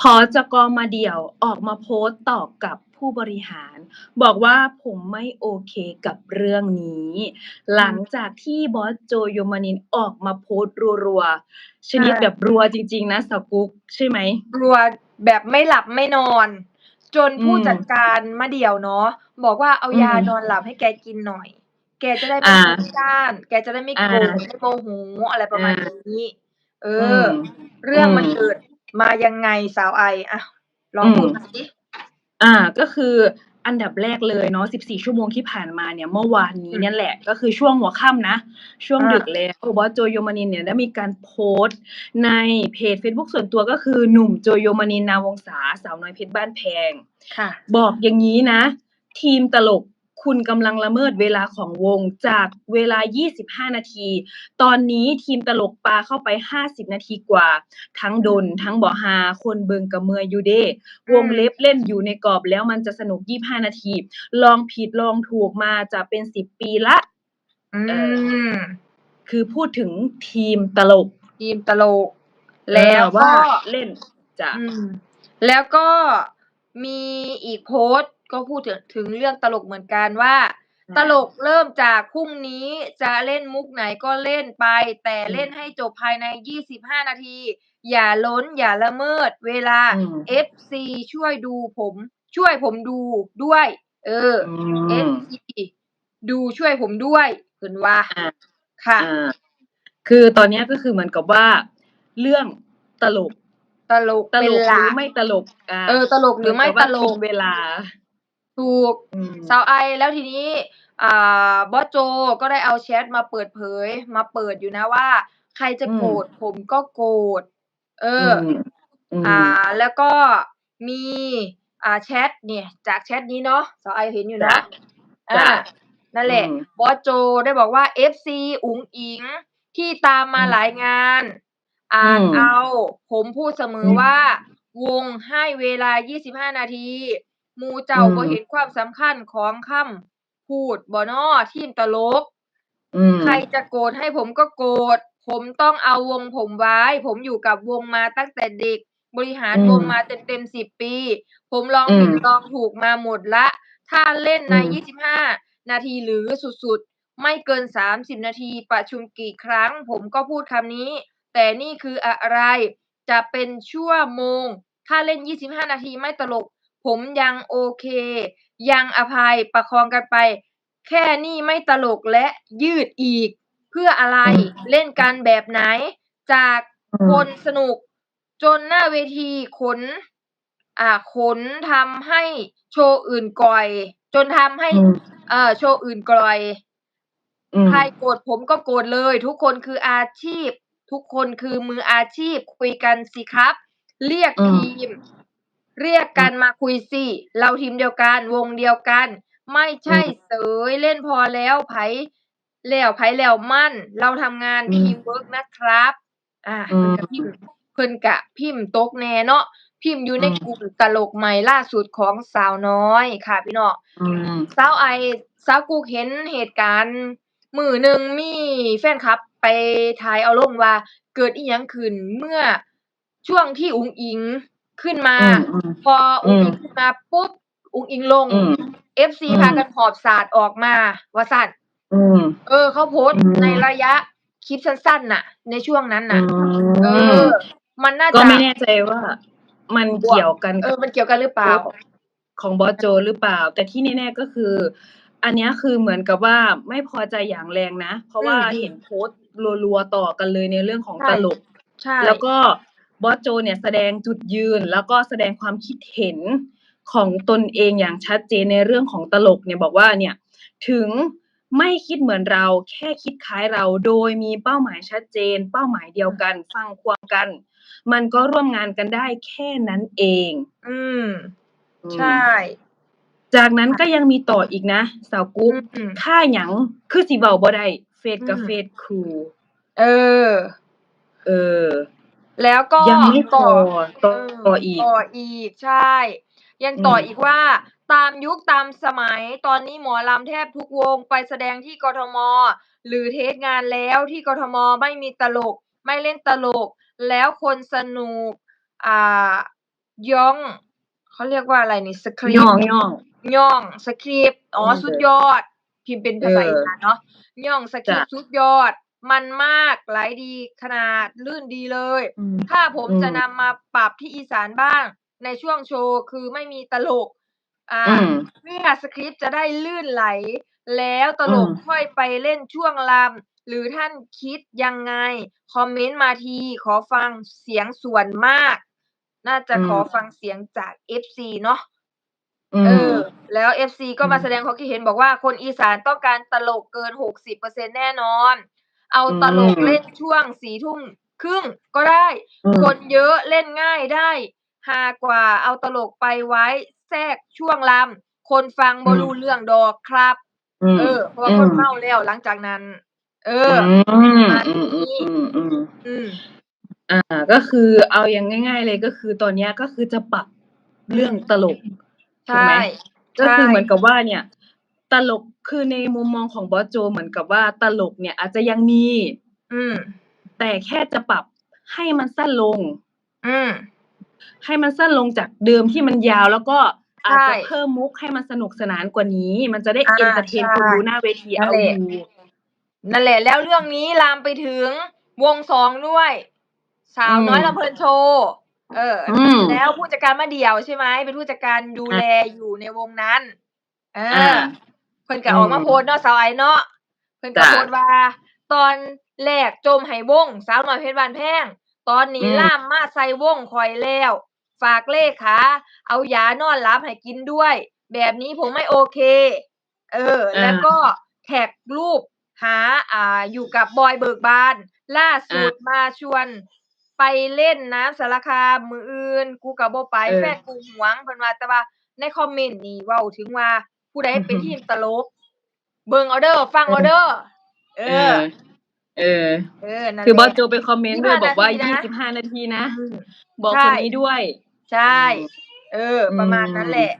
พอจก มาเดี่ยว ออกมาโพสต์ตอบกับผู้บริหาร บอกว่าผมไม่โอเคกับเรื่องนี้ หลังจากที่บอสโจโยมานินออกมาโพสต์รัวๆชนิดใช่แบบรัวจริง ๆ นะสาวกุ๊กใช่ไหมกลัวแบบไม่หลับไม่นอน จนผู้อืมจัดการมาเดี่ยวเนาะบอกว่าเอาอืมยานอนหลับให้แกกินหน่อย แกจะได้ไม่อ่าฟุ้งซ่าน แกจะได้ไม่โกรธอ่าไม่โมโหอะไรประมาณอ่านี้ เออือมเรื่องมันอืมเกิด มายังไงสาวไออะลองอืมพูดมาสิอ่าก็คืออันดับแรกเลยเนาะ 14 ชั่วโมงที่ผ่านมาเนี่ย เมื่อวานนี้เนี่ยแหละ ก็คือช่วงหัวค่ำนะ ช่วงอ่าดึกแล้วบอสโจโยมานินเนี่ยได้มีการโพสต์ในเพจ Facebook ส่วนตัวก็คือหนุ่มโจโยมานินนาวงศาสาวน้อยเพชรบ้านแพง ค่ะ บอกอย่างนี้นะ ทีมตลก คุณกำลังละเมิดเวลาของวงจากเวลา 25 นาที ตอนนี้ทีมตลกปาเข้าไป 50 นาทีกว่า ทั้งดน ทั้งบ่ฮาคนเบิงกับเมืออยู่เด้วงเล็บเล่นอยู่ในกรอบแล้วมันจะสนุก 25 นาที ลองผิดลองถูกมาจะเป็น 10 ปีละอืเอมคือพูดถึงทีมตลก ทีมตลก แล้วเออว่าก็เล่นจะอืมแล้วก็มีอีกโพสต์ ก็พูดถึงถึงเรื่องตลกเหมือนกันว่า ตลกเริ่มจากพรุ่งนี้จะเล่นมุกไหนก็เล่นไป แต่เล่นให้จบภายใน 25 นาที อย่าล้นอย่าละเมิดเวลาอืม FC ช่วยดูผม ช่วยผมดูด้วย เอออือม FC ดูช่วยผมด้วยเห็นว่าอ่าค่ะอ่าคือตอนเนี้ยก็คือเหมือนกับว่า เรื่องตลกตลกตเป็นลกหหรืลัอกไม่ตลกอ่าเออ ตลกหรือไม่เหตนกับลว่ากิกนเวลา ถูกอืมสาวไอแล้วทีนี้อ่าบอสโจก็ได้เอาแชทมาเปิดเผย มาเปิดอยู่นะว่า ใครจะอืมโกรธผมก็โกรธเอออมอืมอ่า แล้วก็มีอ่าแชทเนี่ย จากแชทนี้เนาะสาวไอเห็นอยู่นะจ้ะอ่าจ้ะนั่นแหละอืมบอสโจได้บอกว่า FC อุ๋งอิงที่ตามมาอืมหลายงาน อ่านอืมเอา ผมพูดเสมออืมว่าวงให้เวลา 25 นาที หมู่เจ้าอืมบ่เห็นความสำคัญของคำพูดบ่น้อทีมตลกอืมใครจะโกรธให้ผมก็โกรธ ผมต้องเอาวงผมไว้ ผมอยู่กับวงมาตั้งแต่เด็ก บริหารอืมวงมาเต็มๆ10ปี ผมลองอืมผิดลองถูกมาหมดละ ถ้าเล่นในอืม25นาทีหรือสุดๆ ไม่เกิน30นาทีประชุมกี่ครั้ง ผมก็พูดคำนี้ แต่นี่คืออะไร จะเป็นชั่วโมง ถ้าเล่น25นาทีไม่ตลก ผมยังโอเค ยังอภัย ประคองกันไป แค่นี้ไม่ตลกและยืดอีก เพื่ออะไรอืมเล่นกันแบบไหน จากอืคมนสนุก จนหน้าเวทีขน อ่า ขนทำให้โชว์อื่นกล่อย จนทำให้อืมเอ่อ โชว์อื่นกล่อยอืมใครโกรธผมก็โกรธเลย ทุกคนคืออาชีพ ทุกคนคือมืออาชีพคุยกันสิครับ เรียกอืมทีม เรียกกันมาคุยสิ เราทีมเดียวกัน วงเดียวกัน ไม่ใช่อืมเสยเล่นพอแล้วไผแล้วไผแล้วมั่น เราทำงานอืทีมมเวิร์กนะครับ อ่าอืเพิ่นมก็พิมพ์เพิ่นก็พิมพ์ตกแน่เนาะพิมพ์อยู่อืในมกลุ่มตลกใหม่ล่าสุดของสาวน้อยค่ะพี่น้องอืมสาวไอสาวกุ๊กเห็นเหตุการณ์มื้อหนึ่งมีแฟนคลับไปถ่ายเอาลงว่าเกิดอิหยังขึ้นเมื่อช่วงที่อุ๋งอิงขึ้นมาอืมอืม พออือุ๋งมอิงขึ้นมาปุ๊บอุ๋งอิงลงอืม FC อืพามกันหอบสาดออกมาว่าซั่นอืมเออเขาโพสอืต์ในมระยะคลิปสั้นๆน่ะ ในช่วงนั้นอืน่ะเอมอมันน่าก็จะไม่แน่ใจว่า มันบวกเกี่ยวกัน เอกัอบมันเกี่ยวกันหรือโพเปล่าสต์ของบอสโจหรือเปล่า แต่ที่แน่ๆก็คือ อันเนี้ยคือเหมือนกับว่าไม่พอใจอย่างแรงนะ เพราะอืว่ามเห็นโพสต์รัวๆต่อกันเลยในเรื่องของใช่ตลกใช่แล้วก็ บอสโจเนี่ยแสดงจุดยืนแล้วก็แสดงความคิดเห็นของตนเองอย่างชัดเจนในเรื่องของตลกเนี่ยบอกว่าเนี่ยถึงไม่คิดเหมือนเราแค่คิดคล้ายเราโดยมีเป้าหมายชัดเจน เป้าหมายเดียวกัน ฟังควงกัน มันก็ร่วมงานกันได้แค่นั้นเอง อืมอืใช่มจากนั้นก็ยังมีต่ออีกนะ สาวกุอื๊กมค่าหยังคือสิเว้าบ่ได้เฟซอืกับมเฟซครูเออ เออ แล้วก็ยังไม่พต่ออต่เออออีก ต่ออีกใช่ ยังอืต่อม อีกว่า ตามยุคตามสมัยตอนนี้หมอลำแทบทุกวงไปแสดงที่กทม.หรือเทสต์งานแล้วที่กทม.ไม่มีตลก ไม่เล่นตลก แล้วคนสนุก อ่า ย่อง เขาเรียกว่าอะไรนี่สคริย่ปองต์ ย่องย่องสคริปต์อ๋อเออสุดยอด พิมพ์เป็นภาษาเอออีสานเนาะย่องสคริปจ้ะต์สุดยอด มันมากไหลดีขนาดลื่นดีเลยอืมถ้าผมอืมจะนำมาปรับที่อีสานบ้าง ในช่วงโชว์คือไม่มีตลก อ่าอืมเพื่อสคริปต์จะได้ลื่นไหล แล้วตลกอืมค่อยไปเล่นช่วงรำหรือท่านคิดยังไง คอมเมนต์มาทีขอฟังเสียงส่วนมาก น่าจะอืขอมฟังเสียงจาก FC เนาะอืเอมอแล้ว FC ก็อืมามแสดงความคิดเห็นบอกว่าคนอีสานต้องการตลกเกิน60%แน่นอน เอาอืตลกมเล่นช่วง4ทุ่มครึ่งก็ได้อืมคนเยอะเล่นง่ายได้ฮากว่าเอาตลกไปไว้แทรกช่วงรำคนฟังอืบ่มรู้เรื่องดอกครับอืมเออเพราะว่าอืคนมเมาแล้วหลังจากนั้น เออือมประมาณอืมอืนี้มอืมอืมอ่า ก็คือเอาอย่างง่าย ๆ เลยก็คือตอนเนี้ยก็คือจะปรับอืเรื่องมตลกใชถูกไหม่ก็ใช่คือเหมือนกับว่าเนี่ย ตลก คือในมุมมองของบอสโจเหมือนกับว่าตลกเนี่ยอาจจะยังมี อืม แต่แค่จะปรับให้มันสั้นลง อืม ให้มันสั้นลงจากเดิมที่มันยาวแล้วก็อาใช่จจะเพิ่มมุกให้มันสนุกสนานกว่านี้ มันจะได้อาเอนเทอร์เทใชน่คนดูหน้าเวทีนั่เอนาแหละอยู่นั่นแหละ แล้วเรื่องนี้ลามไปถึงวง2ด้วย สาอืวน้อยมลำเพลินโชว์เอออืมแล้วผู้จัดการมะเดี่ยวใช่ไหมเป็นผู้จัดการดูอาแลอยู่ในวงนั้น เออาอเพิ่นก็อืออกมาโพสมต์เนาะสาวไอเนาะเพิ่นก็จ้ะโพสต์ว่า ตอนแรกจมให้วง สาวน้อยเพชรบ้านแพง ตอนนี้อืมล่ามมาใส่วงข้อยแล้ว ฝากเลขาเอายานอนหลับให้กินด้วย แบบนี้ผมไม่โอเค เอออาแล้วก็แท็กรูปหาอ่าอยู่กับบอยเบิกบาน ล่าสุอาดมาชวนไปเล่นน้ำสารคามมื้ออื่น กูก็บ่ไปเอแฟอนกูหวงเพิ่นว่าแต่ว่าในคอมเมนต์นี่เว้าถึงว่า ผู้ใดอือเป็นฮึทีมตลก เบิ่งเอาเด้อฟังเอเอาอเด้อเอเอออ เออ เออนั่นคือแหบละอสโจไปคอมเมนต์ด้วย25บนาอกว่าทีนะ25นาทีนะอืมบอกใช่คนนี้ด้วย ใช่อืมเอออืประมาณนั้นมแหละ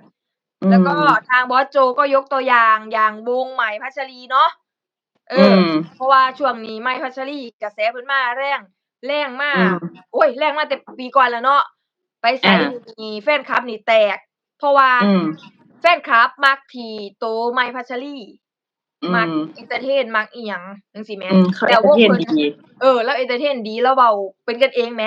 อืแล้วก็มทางบอสโจก็ยกตัวอย่างอย่างวงใหม่พัชรีเนาะ เออือมเพราะว่าช่วงนี้ใหม่พัชรีกระแสเพิ่นมาแรงแรงมาอืมโอ๊ยแรงมาแต่ปีก่อนแล้วเนาะ ไปไสอานี่แฟนคลับนี่แตก เพราะว่าอืม แฟนคลับมักที่โตวใหม่พัชรีอืมักมเอนเทอร์เทนมักอิหยังจังซี้แหมอืมเขาแล้เอวนเทอวร์งเทนเพิ่นดีเออ แล้วเอนเทอร์เทนดีแล้วเว้าเป็นกันเองแหม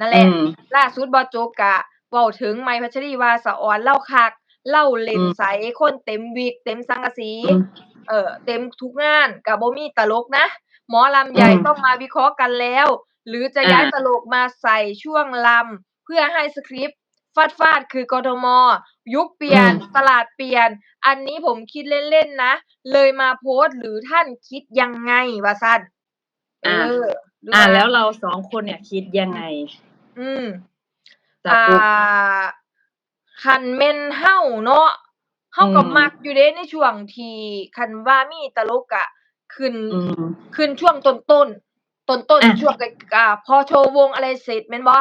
นั่นแหอืละมล่าสุดบอสโจก็เว้าถึงใหม่พัชรีว่าสะออนเลาคักเลาเล่อืนมใสคนเต็มวิก เต็มสังกะสีอืมเออเต็มทุกงานก็บ่มีตลกนะ หมอลำอืใหญ่มต้องมาวิเคราะห์กันแล้ว หรือจะอาย้ายตลกมาใส่ช่วงรำเพื่อให้สคริปต์ ฟาดๆคือกทม.ยุคเปลี่อืยนมตลาดเปลี่ยน อันนี้ผมคิดเล่น ๆ นะ เลยมาโพสต์หรือท่านคิดยังไงว่าซั่นเออาอหรืออาว่าแล้วเรา2คนเนี่ยคิดยังไง?อืมจาอ่กปุ๊กาคันแม่นเราเนาะเราอืก็มมักอยู่เดะในช่วงที่คันว่ามีตลกอะขึ้นอืมขึ้นช่วงต้นๆต้นอาๆช่วงใกล้อ่าพอโชว์วงอะไรเสร็จแม่นบ่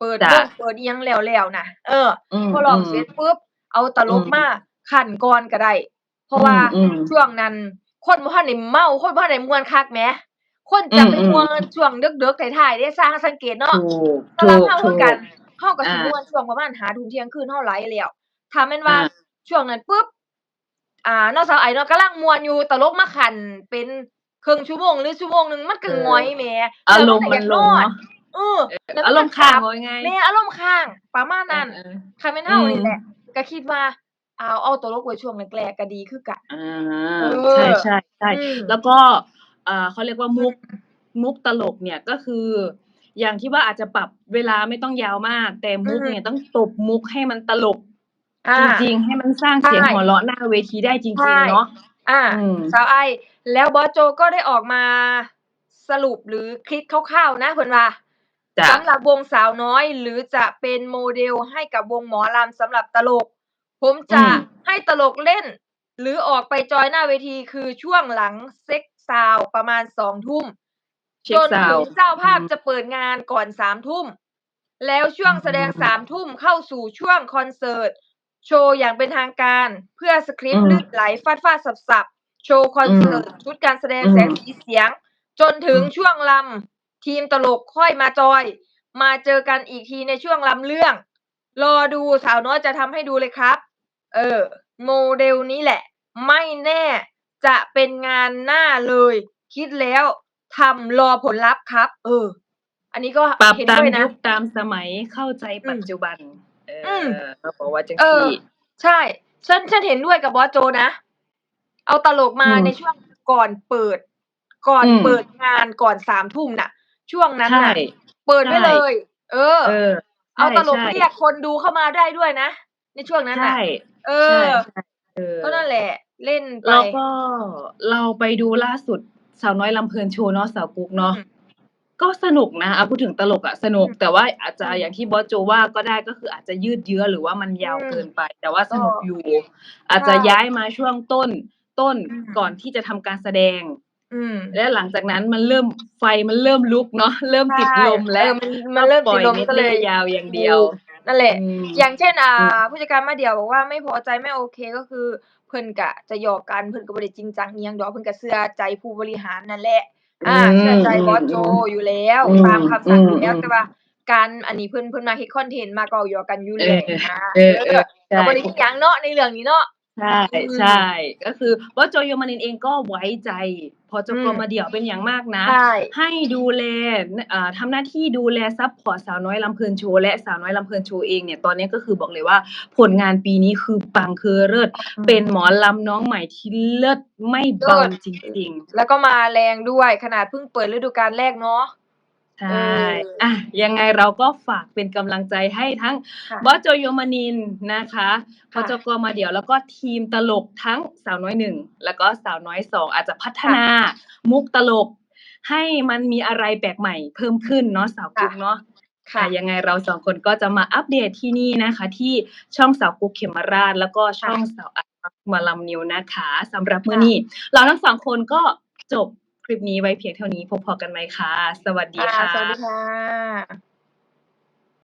เปิดจ้ะวงเปิดอิหยังแล้วๆน่ะเอออืพอร้องมเสร็จๆปุ๊บเอาตลอืกมมาคั่นก่อนก็ได้ เพอืราะว่ามๆช่วงนั้น คนบ่ทันได้เมาคนบ่ทันได้ม่วนคักแหมคนอืจะไปม่วมนช่วงดึกๆท้ายๆเดะสร้างสังเกตๆเนาะถูกสำหรับเราถูคือกันกเราก็ๆอสิาม่วนช่วงประมาณ5ทุ่มเที่ยงคืนเราไหลแล้วถ้าแม่นอว่าาช่วงนั้นปุ๊บอ่าน้องสาวไอเนาะกำลังม่วนอยู่ตลกมาคั่นเป็นครึ่งชั่วโมงหรือชั่วโมงหนึ่งมันเอก็อหงอยแหมอาแล้วรมันมณ์ก็มัอนยากลนงอนเนาะ เออเออแล้วอามันรก็มณ์ขค้างับว่าง่ายแม่อารมณ์ค้างประมาณเอนั้นอคันแม่นๆอืเรานี่มแหละก็คิดว่าเอาเอาตลกไว้ช่วงแรกๆก็ดีคือกันอาเอใอช่อืๆมๆแล้วก็อ่าเขาเรียกว่าอืมุกมมุกตลกเนี่ยก็คือ อย่างที่ว่าอาจจะปรับเวลาไม่ต้องยาวมาก แต่อืมุกมเนี่ยต้องตบมุกให้มันตลกอาจริงๆให้มันสร้างใช่เสียงหัวเราะหน้าเวทีได้จใชริง่ๆเนาะอาอืมสาวไอแล้วบอสโจก็ได้ออกมาสรุปหรือคิดคร่าวๆนะเพิ่นว่าจ้ะ สำหรับวงสาวน้อย หรือจะเป็นโมเดลให้กับวงหมอลำสำหรับตลก ผมอืจะมให้ตลกเล่น หรือออกไปจอยหน้าเวทีคือช่วงหลังเช็กซาวนด์ประมาณ2ทุ่มเช็จกนซาถึวงด์เจ้าอืภาพมจะเปิดงานก่อน3ทุ่ม แล้วช่อืวงแสดงม3ทุ่มเข้าสู่ช่วงคอนเสิร์ต โชว์อย่างเป็นทางการเพื่อสคริอืปต์มลื่นไหลฟาดๆสับๆโชว์คออืนมเสิร์ต ชุดการแสดงอืแสมงสีเสียง จนถึอืงมช่วงรำ ทีมตลกค่อยมาจอย มาเจอกันอีกทีในช่วงรำเรื่อง รอดูสาวน้อยจะทำให้ดูเลยครับ เออ โมเดลนี้แหละ ไม่แน่จะเป็นงานหน้าเลย คิดแล้วทำรอผลลัพธ์ครับ เออ อันนี้ก็ปรับเห็นตามด้วยนะ ยุคตามสมัยเข้าใจปัจจุบัน เออมเขาบอกว่าจังเออ ซี่ ใช่ ฉันฉันเห็นด้วยกับบอสโจนะ เอาตลกมาอืมในช่วงก่อนเปิด ก่อนอืม เปิดงานก่อนสามทุ่มน่ะ ช่วงนั้นใช่ น่ะเปิดไว้ใช่ เลย เออ เออเอาตลกใช่เรียกคนดูเข้ามาได้ด้วยนะ ในช่วงนั้นน่ะใช่เอใช่อ ใช่เออ ก็นั่นแหละ เล่นไป แล้วก็เราไปดูล่าสุดสาวน้อยลำเพลินโชว์เนาะสาวกุ๊กเนาะอืมก็สนุกนะเอาพูดถึงตลกอะสนุกแต่ว่าอาจจะอืมอย่างที่บอสโจว่าก็ได้ก็คืออาจจะยืดเยื้อหรือว่ามันยาวอืมเกินไป แต่ว่าสนุกก็อยู่ อาจจะใช่ย้ายมาช่วงต้นต้นอืมก่อนที่จะทำการแสดงอืม และหลังจากนั้นมันเริ่มไฟมันเริ่มลุกเนาะเริ่มติดลมใช่แล้วเออมันมันเริ่มติดลมปอยก็เลยม็ยาวอย่างเดียว นั่นแหละอืมอย่างเช่น อ่าอืมผู้จัดการมาเดี่ยวบอกว่าไม่พอใจไม่โอเคก็คือ เพิ่นกะจะหยอกกันเพิ่นก็บ่ได้จริงจังอิหยังดอกเพิ่นก็เชื่อใจผู้บริหารนั่นแหละ อ่าอืมเชื่อใจบอสโจอยู่แล้วอืมตามคำสั่งอยู่แล้วอืมแต่ว่าการอันนี้เพิ่นเพิ่นมาเฮ็ดคอนเทนต์มาก็หยอกกันอยู่แล้วนะเออเออใช่ก็บ่ได้มีหยังเนาะในเรื่องนี้เนาะ ใช่อืมใช่ ก็คือว่าโจโยมานินเองก็ไว้ใจ พอจอืกมมาเดี่ยวเป็นอย่างมากนะ ใช่ ให้ดูแลอ่าทำหน้าที่ดูแลซัพพอร์ตสาวน้อยลำเพลินโชว์และสาวน้อยลำเพลินโชว์เองเนี่ยตอนนี้ก็คือบอกเลยว่าผลงานปีนี้คือปังคือเลิศเป็นหมอลำน้องใหม่ที่เลิศไม่เบาเลิศจริงแล้วก็มาแรงด้วยขนาดเพิ่งเปิดฤดูกาลแรกเนาะๆ ใช่เอออะยังไงเราก็ฝากเป็นกำลังใจให้ทั้งค่ะบอสโจโยมานินนะคะพค่ะจกมาเดี่ยวแล้วก็ทีมตลกทั้งสาวน้อยหนึ่งแล้วก็สาวน้อยสองอาจจะพัฒนามุกตลก ให้มันมีอะไรแปลกใหม่เพิ่มขึ้นเนาะสาวกุ๊กเนาะค่ะยังไงเราสองคนก็จะมาอัปเดตที่นี่นะคะ ที่ช่องสาวกุ๊กเขมราช แล้วก็ช่องสาวอัดมาลำนิวนะคะสำหรับมื้อนี้ เราทั้งสองคนก็จบค ลิปนี้ไว้เพียงเท่านี้พบพอกันไหมคะสวัสดีค่ะค่ะสวัสดีค่ะ